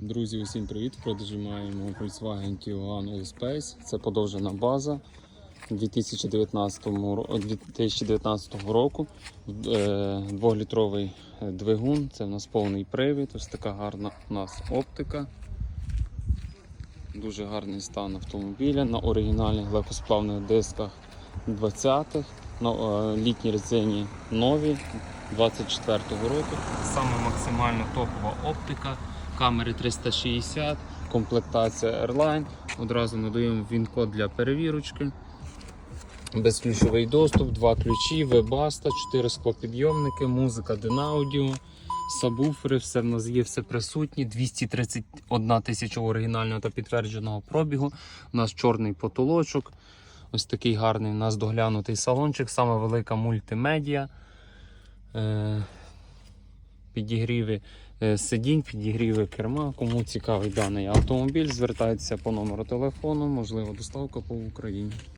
Друзі, усім привіт! В продажі маємо Volkswagen Tiguan All-Space. Це подовжена база 2019, 2019 року. Е, Двохлітровий е, двигун. Це в нас повний привід. Ось така гарна у нас оптика. Дуже гарний стан автомобіля на оригінальних легкосплавних дисках 20-х, на е, літній резині нові 24-го року. Саме максимально топова оптика, камери 360, комплектація Airline. Одразу надаємо він-код для перевірочки. Безключовий доступ, два ключі, вебаста, 4 склопідйомники, музика Денаудіо, сабвуфери, все в нас є, все присутні. 231 тисяча оригінального та підтвердженого пробігу. У нас чорний потолочок. Ось такий гарний у нас доглянутий салончик, саме велика мультимедіа. Підігріви е, сидінь, підігріви керма. Кому цікавий даний автомобіль, звертайтеся по номеру телефону, можливо, доставка по Україні.